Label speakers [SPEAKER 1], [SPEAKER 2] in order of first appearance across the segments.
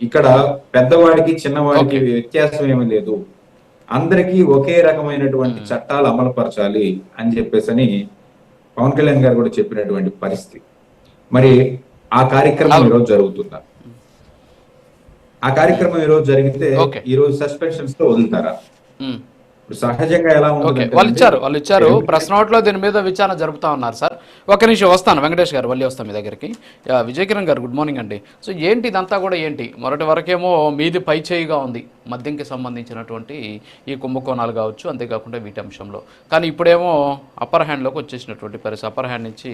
[SPEAKER 1] ఇక్కడ పెద్దవాడికి చిన్నవాడికి వ్యత్యాసం ఏమీ లేదు. అందరికీ ఒకే రకమైనటువంటి చట్టాలు అమలుపరచాలి అని చెప్పేసి పవన్ కళ్యాణ్ గారు కూడా చెప్పినటువంటి పరిస్థితి. మరి ఆ కార్యక్రమం. ఈరోజు జరుగుతుందా? ఆ కార్యక్రమం ఈరోజు జరిగితే
[SPEAKER 2] Okay.
[SPEAKER 1] ఈ రోజు సస్పెన్షన్స్తో వదులుతారా సహజంగా ఎలా
[SPEAKER 2] ఓకే వాళ్ళు ఇచ్చారు వాళ్ళు ఇచ్చారు. ప్రెస్ నోట్లో దీని మీద విచారణ జరుపుతా ఉన్నారు సార్. ఒక నిమిషం వస్తాను. వెంకటేష్ గారు మళ్ళీ వస్తాను మీ దగ్గరికి. యా, విజయ్ కిరణ్ గారు గుడ్ మార్నింగ్ అండి. సో ఏంటి ఇదంతా కూడా ఏంటి? మొదటి వరకేమో మీది పై చేయిగా ఉంది. మద్యంకి సంబంధించినటువంటి ఈ కుంభకోణాలు కావచ్చు అంతేకాకుండా వీటి అంశంలో. కానీ ఇప్పుడేమో అప్పర్ హ్యాండ్లోకి వచ్చేసినటువంటి పరిస్థితి అప్పర్ హ్యాండ్ నుంచి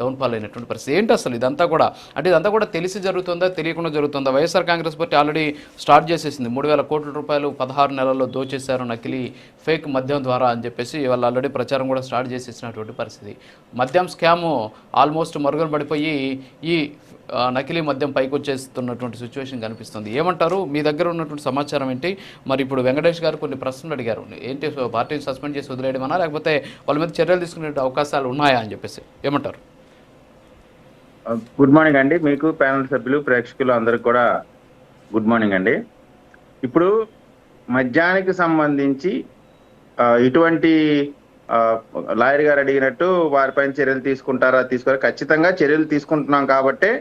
[SPEAKER 2] డౌన్ ఫాల్ అయినటువంటి పరిస్థితి. ఏంటి అసలు ఇదంతా కూడా? అంటే ఇదంతా కూడా తెలిసి జరుగుతుందా తెలియకుండా జరుగుతుందా? YSR Congress party already start చేసేసింది. మూడు వేల కోట్ల రూపాయలు పదహారు నెలల్లో దోచేశారు నకిలీ ఫేక్ మద్యం ద్వారా అని చెప్పేసి వాళ్ళు ఆల్రెడీ ప్రచారం కూడా స్టార్ట్ చేసేసినటువంటి పరిస్థితి. మద్యం స్కాము ఆల్మోస్ట్ మరుగున పడిపోయి ఈ నకిలీ మద్యం పైకి వచ్చేస్తున్నటువంటి సిచ్యువేషన్ కనిపిస్తుంది. ఏమంటారు? మీ దగ్గర ఉన్నటువంటి సమాచారం ఏంటి? మరి ఇప్పుడు వెంకటేష్ గారు కొన్ని ప్రశ్నలు అడిగారు. ఏంటి? పార్టీని సస్పెండ్ చేసి వదిలేయడమన్నా లేకపోతే వాళ్ళ మీద చర్యలు తీసుకునే అవకాశాలు ఉన్నాయా అని చెప్పేసి. ఏమంటారు?
[SPEAKER 3] గుడ్ మార్నింగ్ అండి. మీకు ప్యానల్ సభ్యులు ప్రేక్షకులు అందరికి కూడా గుడ్ మార్నింగ్ అండి. ఇప్పుడు మద్యానికి సంబంధించి ఇటువంటి లాయర్ గారు అడిగినట్టు వారిపైన చర్యలు తీసుకుంటారా తీసుకోరా? ఖచ్చితంగా చర్యలు తీసుకుంటున్నాం కాబట్టే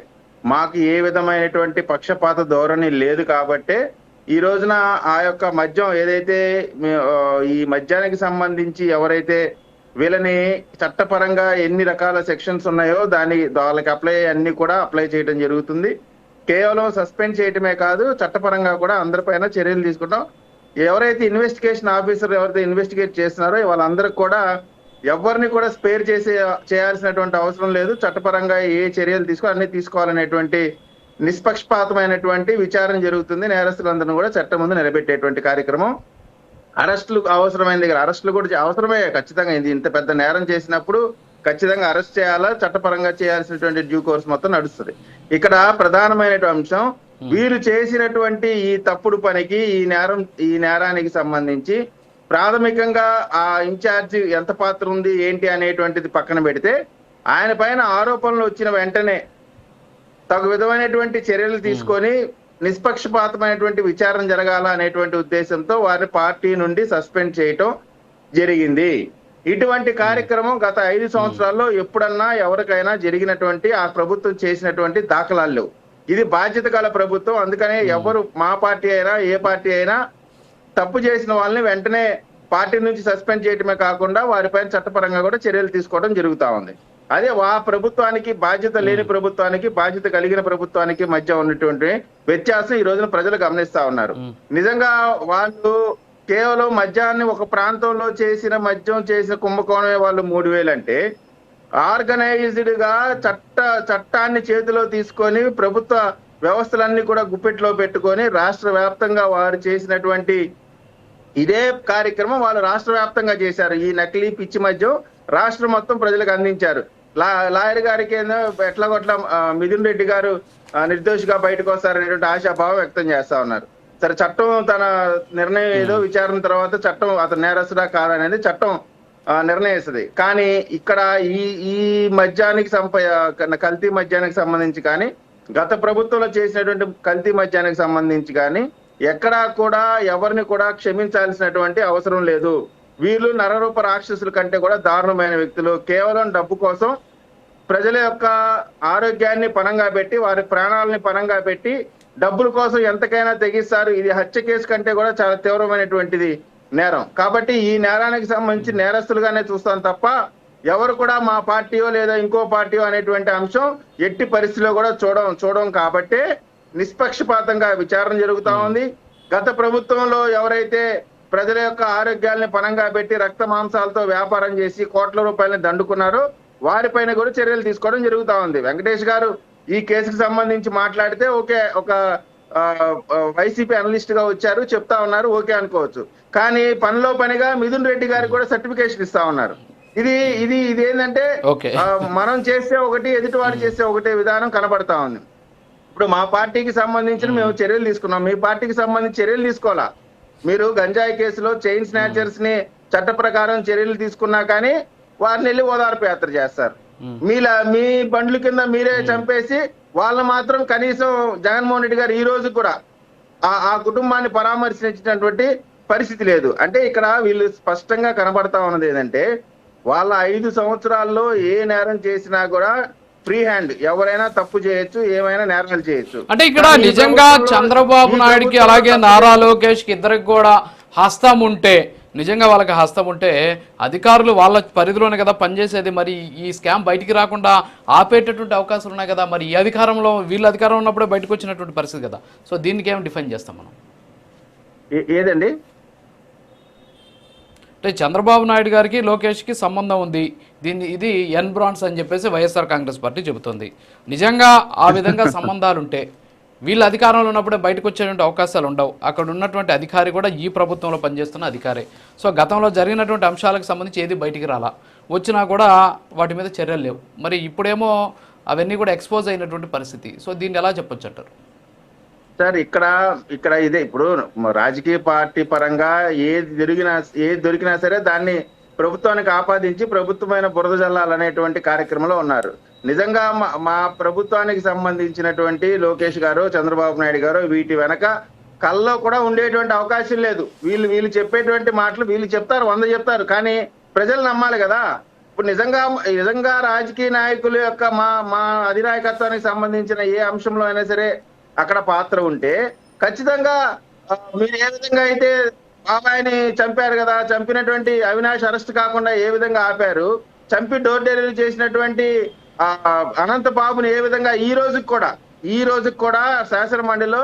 [SPEAKER 3] మాకు ఏ విధమైనటువంటి పక్షపాత ధోరణి లేదు కాబట్టే ఈ రోజున ఆ యొక్క మద్యం ఏదైతే ఈ మద్యానికి సంబంధించి ఎవరైతే వీళ్ళని చట్టపరంగా ఎన్ని రకాల సెక్షన్స్ ఉన్నాయో దాని వాళ్ళకి అప్లై అన్ని కూడా అప్లై చేయడం జరుగుతుంది. కేవలం సస్పెండ్ చేయటమే కాదు చట్టపరంగా కూడా అందరిపైన చర్యలు తీసుకుంటాం. ఎవరైతే ఇన్వెస్టిగేషన్ ఆఫీసర్ ఎవరైతే ఇన్వెస్టిగేట్ చేస్తున్నారో వాళ్ళందరికి కూడా ఎవరిని కూడా స్పేర్ చేసే చేయాల్సినటువంటి అవసరం లేదు. చట్టపరంగా ఏ చర్యలు తీసుకో అన్ని తీసుకోవాలనేటువంటి నిష్పక్షపాతమైనటువంటి విచారణ జరుగుతుంది. నేరస్తులందరినీ కూడా చట్టం ముందు నిలబెట్టేటువంటి కార్యక్రమం. అరెస్టులు అవసరమైంది దగ్గర అరెస్టులు కూడా అవసరమే ఖచ్చితంగా. ఇది ఇంత పెద్ద నేరం చేసినప్పుడు ఖచ్చితంగా అరెస్ట్ చేయాలా? చట్టపరంగా చేయాల్సినటువంటి డ్యూ కోర్స్ మొత్తం నడుస్తుంది. ఇక్కడ ప్రధానమైన అంశం వీరు చేసినటువంటి ఈ తప్పుడు పనికి ఈ నేరం ఈ నేరానికి సంబంధించి ప్రాథమికంగా ఆ ఇన్ఛార్జి ఎంత పాత్ర ఉంది ఏంటి అనేటువంటిది పక్కన పెడితే ఆయన పైన ఆరోపణలు వచ్చిన వెంటనే తగు విధమైనటువంటి చర్యలు తీసుకొని నిష్పక్షపాతమైనటువంటి విచారణ జరగాల అనేటువంటి ఉద్దేశంతో వారిని పార్టీ నుండి సస్పెండ్ చేయటం జరిగింది. ఇటువంటి కార్యక్రమం గత ఐదు సంవత్సరాల్లో ఎప్పుడన్నా ఎవరికైనా జరిగినటువంటి ఆ ప్రభుత్వం చేసినటువంటి దాఖలాలు ఇది బాధ్యత గల ప్రభుత్వం అందుకనే ఎవరు మా పార్టీ అయినా ఏ పార్టీ అయినా తప్పు చేసిన వాళ్ళని వెంటనే పార్టీ నుంచి సస్పెండ్ చేయటమే కాకుండా వారిపైన చట్టపరంగా కూడా చర్యలు తీసుకోవడం జరుగుతా ఉంది. అదే ఆ ప్రభుత్వానికి బాధ్యత లేని ప్రభుత్వానికి బాధ్యత కలిగిన ప్రభుత్వానికి మధ్య ఉన్నటువంటి వ్యత్యాసం ఈ రోజున ప్రజలు గమనిస్తా ఉన్నారు. నిజంగా వాళ్ళు కేవలం మద్యాన్ని ఒక ప్రాంతంలో చేసిన మద్యం చేసిన కుంభకోణమే వాళ్ళు మూడు వేలు అంటే ఆర్గనైజ్డ్గా చట్ట చట్టాన్ని చేతిలో తీసుకొని ప్రభుత్వ వ్యవస్థలన్నీ కూడా గుప్పెట్లో పెట్టుకొని రాష్ట్ర వ్యాప్తంగా వారు చేసినటువంటి ఇదే కార్యక్రమం వాళ్ళు రాష్ట్ర వ్యాప్తంగా చేశారు. ఈ నకిలీ పిచ్చి మద్యం రాష్ట్రం మొత్తం ప్రజలకు అందించారు. లా లాయర్ గారికి ఏదో ఎట్లా కొట్ల మిథున్ రెడ్డి గారు నిర్దోషిగా బయటకు వస్తారనేటువంటి ఆశాభావం వ్యక్తం చేస్తా ఉన్నారు. సరే చట్టం తన నిర్ణయం ఏదో విచారణ తర్వాత చట్టం అతను నేరస్తుడా కాదనేది చట్టం నిర్ణయిస్తుంది. కానీ ఇక్కడ ఈ ఈ మద్యానికి సంప కల్తీ మద్యానికి సంబంధించి కానీ గత ప్రభుత్వంలో చేసినటువంటి కల్తీ మద్యానికి సంబంధించి కానీ ఎక్కడా కూడా ఎవరిని కూడా క్షమించాల్సినటువంటి అవసరం లేదు. వీళ్ళు నరరూప రాక్షసుల కంటే కూడా దారుణమైన వ్యక్తులు. కేవలం డబ్బు కోసం ప్రజల యొక్క ఆరోగ్యాన్ని పనంగా పెట్టి వారి ప్రాణాలని పనంగా పెట్టి డబ్బుల కోసం ఎంతకైనా తెగిస్తారు. ఇది హత్య కేసు కంటే కూడా చాలా తీవ్రమైనటువంటిది నేరం. కాబట్టి ఈ నేరానికి సంబంధించి నేరస్తులుగానే చూస్తాం తప్ప ఎవరు కూడా మా పార్టీయో లేదా ఇంకో పార్టీయో అనేటువంటి అంశం ఎట్టి పరిస్థితిలో కూడా చూడం చూడడం కాబట్టి నిష్పక్షపాతంగా విచారణ జరుగుతా ఉంది. గత ప్రభుత్వంలో ఎవరైతే ప్రజల యొక్క ఆరోగ్యాల్ని పనంగా పెట్టి రక్త మాంసాలతో వ్యాపారం చేసి కోట్ల రూపాయలని దండుకున్నారో వారిపైన కూడా చర్యలు తీసుకోవడం జరుగుతా ఉంది. వెంకటేష్ గారు ఈ కేసుకు సంబంధించి మాట్లాడితే ఓకే ఒక వైసీపీ అనలిస్ట్గా వచ్చారు చెప్తా ఉన్నారు ఓకే అనుకోవచ్చు. కానీ పనిలో పనిగా మిథున్ రెడ్డి గారికి కూడా సర్టిఫికేషన్ ఇస్తా ఉన్నారు. ఇది ఇది ఇది ఏంటంటే మనం చేస్తే ఒకటి ఎదుటివాడు చేస్తే ఒకటే విధానం కనబడతా ఉంది. ఇప్పుడు మా పార్టీకి సంబంధించిన మేము చర్యలు తీసుకున్నాం. మీ పార్టీకి సంబంధించి చర్యలు తీసుకోవాలా? మీరు గంజాయి కేసులో చైన్ స్నాచర్స్ని చట్ట ప్రకారం చర్యలు తీసుకున్నా కానీ వారిని వెళ్ళి ఓదార్పు యాత్ర చేస్తారు. మీలా మీ బండ్ల కింద మీరే చంపేసి వాళ్ళు మాత్రం కనీసం జగన్మోహన్ రెడ్డి గారు ఈ రోజు కూడా ఆ ఆ కుటుంబాన్ని పరామర్శించినటువంటి పరిస్థితి లేదు. అంటే ఇక్కడ వీళ్ళు స్పష్టంగా కనబడతా ఉన్నది ఏంటంటే వాళ్ళ ఐదు సంవత్సరాల్లో ఏ నేరం చేసినా కూడా ఫ్రీ హ్యాండ్. ఎవరైనా తప్పు చేయొచ్చు ఏమైనా నేరాలు చేయొచ్చు.
[SPEAKER 2] అంటే ఇక్కడ నిజంగా చంద్రబాబు నాయుడుకి అలాగే నారా లోకేష్కి ఇద్దరికి కూడా హస్తం ఉంటే నిజంగా వాళ్ళకి హస్తం ఉంటే అధికారులు వాళ్ళ పరిధిలోనే కదా పనిచేసేది. మరి ఈ స్కామ్ బయటికి రాకుండా ఆపేటటువంటి అవకాశాలు ఉన్నాయి కదా. మరి ఈ అధికారంలో వీళ్ళ అధికారం ఉన్నప్పుడే బయటకు వచ్చినటువంటి పరిస్థితి కదా. సో దీనికి ఏం డిఫైన్ చేస్తాం మనం?
[SPEAKER 3] ఏదండి?
[SPEAKER 2] అంటే చంద్రబాబు నాయుడు గారికి లోకేష్కి సంబంధం ఉంది. దీన్ని ఇది ఎన్ బ్రాన్స్ అని చెప్పేసి వైఎస్ఆర్ కాంగ్రెస్ పార్టీ చెబుతుంది. నిజంగా ఆ విధంగా సంబంధాలుంటే వీళ్ళు వీళ్ళ అధికారంలో ఉన్నప్పుడే బయటకు వచ్చేటువంటి అవకాశాలు ఉండవు. అక్కడ ఉన్నటువంటి అధికారి కూడా ఈ ప్రభుత్వంలో పనిచేస్తున్న అధికారే. సో గతంలో జరిగినటువంటి అంశాలకు సంబంధించి ఏది బయటికి రాలా. వచ్చినా కూడా వాటి మీద చర్యలు లేవు. మరి ఇప్పుడేమో అవన్నీ కూడా ఎక్స్పోజ్ అయినటువంటి పరిస్థితి. సో దీన్ని ఎలా చెప్పొచ్చు అంటారు?
[SPEAKER 3] సార్ ఇక్కడ ఇక్కడ ఇదే ఇప్పుడు రాజకీయ పార్టీ పరంగా ఏది దొరికినా ఏది దొరికినా సరే దాన్ని ప్రభుత్వానికి ఆపాదించి ప్రభుత్వమైన బురద జల్లాలనేటువంటి కార్యక్రమంలో ఉన్నారు. నిజంగా మా- మా ప్రభుత్వానికి సంబంధించినటువంటి లోకేష్ గారు చంద్రబాబు నాయుడు గారు వీటి వెనక కల్లో కూడా ఉండేటువంటి అవకాశం లేదు. వీళ్ళు వీళ్ళు చెప్పేటువంటి మాటలు వీళ్ళు చెప్తారు వంద చెప్తారు కానీ ప్రజలు నమ్మాలి కదా. ఇప్పుడు నిజంగా నిజంగా రాజకీయ నాయకుల యొక్క మా మా అధినాయకత్వానికి సంబంధించిన ఏ అంశంలో అయినా సరే అక్కడ పాత్ర ఉంటే ఖచ్చితంగా మీరు ఏ విధంగా అయితే బాబాయిని చంపారు కదా చంపినటువంటి అవినాష్ అరెస్ట్ కాకుండా ఏ విధంగా ఆపారు చంపి డోర్ డెలివరీ చేసినటువంటి అనంత బాబుని ఏ విధంగా ఈ రోజుకి కూడా ఈ రోజుకి కూడా శాసన మండలిలో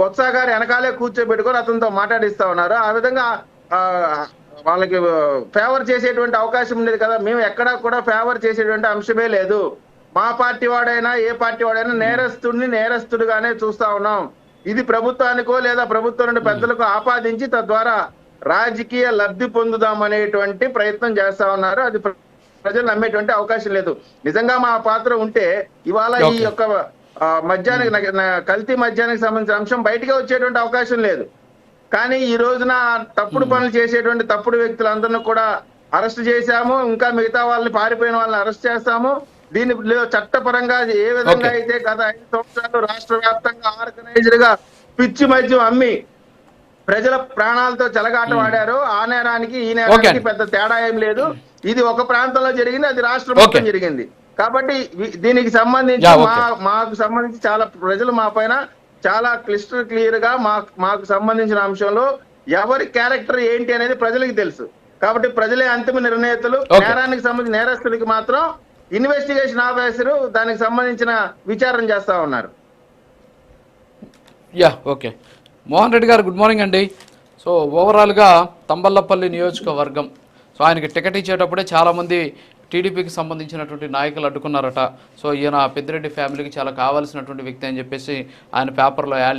[SPEAKER 3] బొత్స గారు వెనకాలే కూర్చోబెట్టుకొని అతనితో మాట్లాడిస్తా ఉన్నారు. ఆ విధంగా వాళ్ళకి ఫేవర్ చేసేటువంటి అవకాశం ఉండేది కదా మేము ఎక్కడా కూడా ఫేవర్ చేసేటువంటి అంశమే లేదు. మా పార్టీ వాడైనా ఏ పార్టీ వాడైనా నేరస్తుడిని నేరస్తుడిగానే చూస్తా ఉన్నాం. ఇది ప్రభుత్వానికో లేదా ప్రభుత్వం నుండి పెద్దలకు ఆపాదించి తద్వారా రాజకీయ లబ్ధి పొందుదాం అనేటువంటి ప్రయత్నం చేస్తా ఉన్నారు. అది ప్ర- ప్రజలు నమ్మేటువంటి అవకాశం లేదు. నిజంగా మా పాత్ర ఉంటే ఇవాళ ఈ. యొక్క మద్యానికి కల్తీ మద్యానికి సంబంధించిన అంశం బయటకే వచ్చేటువంటి అవకాశం లేదు. కానీ ఈ రోజున తప్పుడు పనులు చేసేటువంటి తప్పుడు వ్యక్తులందరినీ కూడా అరెస్ట్ చేశాము. ఇంకా మిగతా వాళ్ళని పారిపోయిన వాళ్ళని అరెస్ట్ చేస్తాము. దీని లో- చట్టపరంగా ఏ విధంగా. అయితే గత ఐదు సంవత్సరాలు రాష్ట్ర వ్యాప్తంగా ఆర్గనైజ్డ్గా పిచ్చి మద్యం అమ్మి ప్రజల ప్రాణాలతో చెలగాటం ఆడారు ఆ నేరానికి ఈ నేరానికి. పెద్ద తేడా ఏం లేదు ఇది ఒక ప్రాంతంలో జరిగింది అది రాష్ట్ర మొత్తం. జరిగింది కాబట్టి దీనికి సంబంధించి మా. మాకు సంబంధించి చాలా ప్రజలు మా పైన చాలా క్లిస్టర్ క్లియర్గా మాకు మాకు సంబంధించిన అంశంలో ఎవరి క్యారెక్టర్ ఏంటి అనేది ప్రజలకు తెలుసు కాబట్టి ప్రజలే అంతిమ నిర్ణేతలు. నేరానికి సంబంధించిన నేరస్తులకి మాత్రం ఇన్వెస్టిగేషన్ ఆఫీసర్ దానికి సంబంధించిన విచారణ చేస్తా ఉన్నారు.
[SPEAKER 2] Yeah okay. మోహన్ రెడ్డి గారు గుడ్ మార్నింగ్ అండి. సో ఓవరాల్గా తంబల్లపల్లి నియోజకవర్గం సో ఆయనకి టికెట్ ఇచ్చేటప్పుడే చాలామంది టీడీపీకి సంబంధించినటువంటి నాయకులు అడ్డుకున్నారట. సో ఈయన పెద్దిరెడ్డి ఫ్యామిలీకి చాలా కావాల్సినటువంటి వ్యక్తి అని చెప్పేసి ఆయన పేపర్లో యాడ్